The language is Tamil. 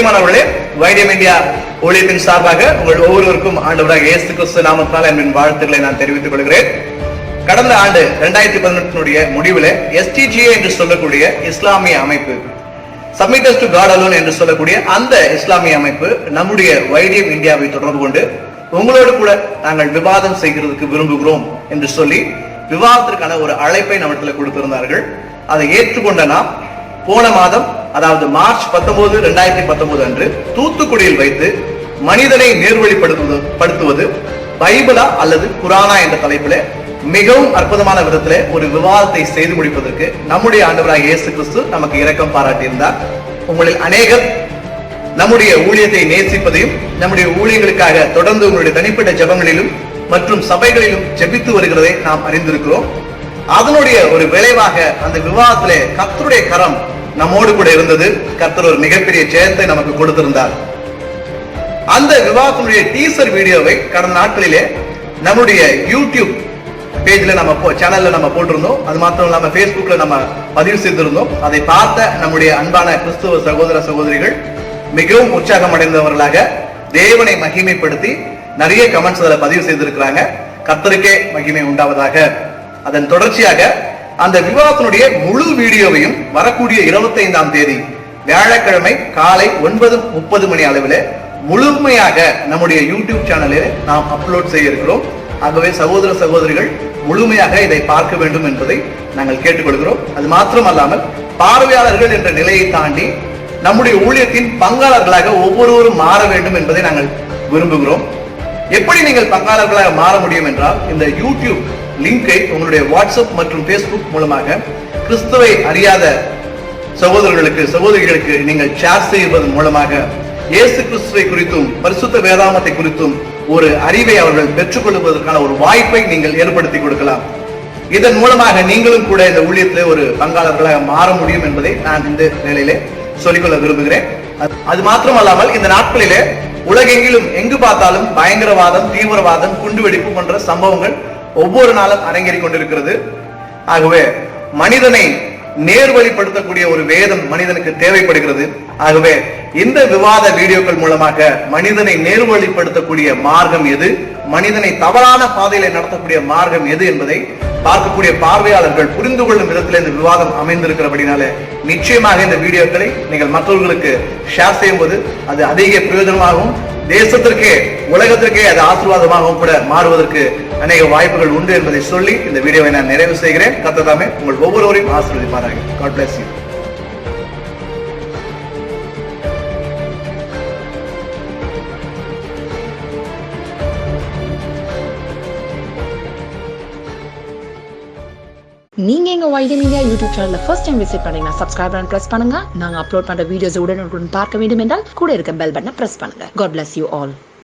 பிரியமானவர்களே வைடியம் இந்தியா ஊழியத்தின் சார்பாக உங்கள் ஒவ்வொருவருக்கும் ஆண்டவராக இயேசு கிறிஸ்து நாமத்தால் என் வாழ்த்துக்களை நான் தெரிவித்துக் கொள்கிறேன். கடந்த ஆண்டு இரண்டாயிரத்தி பதினெட்டினுடைய முடிவில் எஸ்டிஜிஏ என்று சொல்லக்கூடிய இஸ்லாமிய அமைப்பு சப்மிட்டர்ஸ் டு காட் அலோன் என்று சொல்லக்கூடிய அந்த இஸ்லாமிய அமைப்பு நம்முடைய வைடியம் இந்தியாவை தொடர்பு கொண்டு உங்களோடு கூட நாங்கள் விவாதம் செய்கிறதுக்கு விரும்புகிறோம் என்று சொல்லி விவாதத்திற்கான ஒரு அழைப்பை நம்மிடத்தில் கொடுத்திருந்தார்கள். அதை ஏற்றுக்கொண்ட நாம் போன மாதம் அதாவது மார்ச் பத்தொன்பது ரெண்டாயிரத்தி பத்தொன்பது அன்று தூத்துக்குடியில் வைத்து மனிதனை நேர்வழிப்படுத்துவது படுத்துவது பைபிளா அல்லது குரானா என்ற தலைப்பில் மிகவும் அற்புதமான விதத்திலே ஒரு விவாதத்தை செய்து முடிப்பதற்கு நம்முடைய ஆண்டவராக இயேசு கிறிஸ்து நமக்கு இரக்கம் பாராட்டியிருந்தார். உங்களில் அநேகர் நம்முடைய ஊழியத்தை நேசிப்பதையும் நம்முடைய ஊழியங்களுக்காக தொடர்ந்து உங்களுடைய தனிப்பட்ட ஜெபங்களிலும் மற்றும் சபைகளிலும் ஜெபித்து வருகிறதை நாம் அறிந்திருக்கிறோம். அதனுடைய ஒரு விளைவாக அந்த விவாதத்திலே கத்தருடைய கரம் நம்மோடு கூட இருந்தது கர்த்தர் ஒரு மிகப்பெரிய ஜெயத்தை நமக்கு கொடுத்திருந்தார். அந்த விவாகத்தினுடைய டீசர் வீடியோவை கடந்த நாட்களிலே நம்முடைய யூடியூப் பேஜ்ல நம்ம போ- சேனல்ல நம்ம போட்டிருந்தோம். அது மாத்திரம் இல்லாம பேஸ்புக்ல நம்ம பதிவு செய்திருந்தோம். அதை பார்த்த நம்முடைய அன்பான கிறிஸ்துவ சகோதர சகோதரிகள் மிகவும் உற்சாகம் அடைந்தவர்களாக தேவனை மகிமைப்படுத்தி நிறைய கமெண்ட்ஸ் அதில் பதிவு செய்திருக்கிறாங்க. கர்த்தருக்கே மகிமை உண்டாவதாக. அதன் தொடர்ச்சியாக அந்த விவாதத்தினுடைய முழு வீடியோவையும் வரக்கூடிய 25ஆம் தேதி வியாழக்கிழமை காலை ஒன்பது முப்பது மணி அளவில் முழுமையாக நம்முடைய யூடியூப் சேனலில் நாம் அப்லோட் செய்ய இருக்கிறோம் ஆகவே சகோதர சகோதரிகள் முழுமையாக இதை பார்க்க வேண்டும் என்பதை நாங்கள் கேட்டுக்கொள்கிறோம். அது மாத்திரமல்லாமல் பார்வையாளர்கள் என்ற நிலையை தாண்டி நம்முடைய ஊழியத்தின் பங்காளர்களாக ஒவ்வொருவரும் மாற வேண்டும் என்பதை நாங்கள் விரும்புகிறோம். எப்படி நீங்கள் பங்காளர்களாக மாற முடியும் என்றால் இந்த யூடியூப் லிங்கை உங்களுடைய வாட்ஸ்அப் மற்றும் ஃபேஸ்புக் மூலமாக கிறிஸ்துவை அறியாத சகோதரர்களுக்கு சகோதரிகளுக்கு நீங்கள் ஷேர் செய்வதன் மூலமாக இயேசு கிறிஸ்துவை குறித்தும் பரிசுத்த வேதாமத்தை குறித்தும் ஒரு அறிவை அவர்கள் பெற்றுக்கொள்வதற்கான ஒரு வாய்ப்பை நீங்கள் ஏற்படுத்தி கொடுக்கலாம். இதன் மூலமாக நீங்களும் கூட இந்த ஊழியத்திலே ஒரு பங்காளர்களாக மாற முடியும் என்பதை நான் இந்த நிலையிலே சொல்லிக்கொள்ள விரும்புகிறேன். அது மாத்திரமல்லாமல் இந்த நாட்களிலே உலகெங்கிலும் எங்கு பார்த்தாலும் பயங்கரவாதம் தீவிரவாதம் குண்டுவெடிப்பு போன்ற சம்பவங்கள் ஒவ்வொரு நாளும் அரங்கேறிக் கொண்டிருக்கிறது. ஆகவே மனிதனை நேர்வழிப்படுத்தக்கூடிய ஒரு வேதம் மனிதனுக்கு தேவைப்படுகிறது. ஆகவே இந்த விவாத வீடியோக்கள் மூலமாக மனிதனை நேர்வழிப்படுத்தக்கூடிய மார்க்கம் எது? மனிதனை தவறான பாதையில நடத்தக்கூடிய மார்க்கம் எது என்பதை பார்க்கக்கூடிய பார்வையாளர்கள் புரிந்து கொள்ளும் விதத்தில் இந்த விவாதம் அமைந்திருக்கிறபடினால நிச்சயமாக இந்த வீடியோக்களை நீங்கள் மற்றவர்களுக்கு ஷேர் செய்யும்போது அது அதிக பிரயோஜனமாகவும் தேசத்திற்கே உலகத்திற்கே அது ஆசீர்வாதமாகவும் கூட மாறுவதற்கு அநேக வாய்ப்புகள் உண்டு என்பதை சொல்லி இந்த வீடியோவை நான் நிறைவு செய்கிறேன். கத்ததாமே உங்கள் ஒவ்வொருவரையும் ஆசீர்வதிப்பாராக. காட் bless யூ நீங்க எங்க வைட் மீடியா யூடியூப் சேனல்ல ஃபர்ஸ்ட் டைம் விசிட் பண்ணீங்கன்னா சப்ஸ்கிரைப் பட்டன் பிரஸ் பண்ணுங்க. நாங்க அப்லோட் பண்ற வீடியோஸ் உடனுக்குடன் பார்க்க வேண்டும் என்றால் கூட இருக்க பெல் பட்டனை பிரஸ் பண்ணுங்க. God bless you all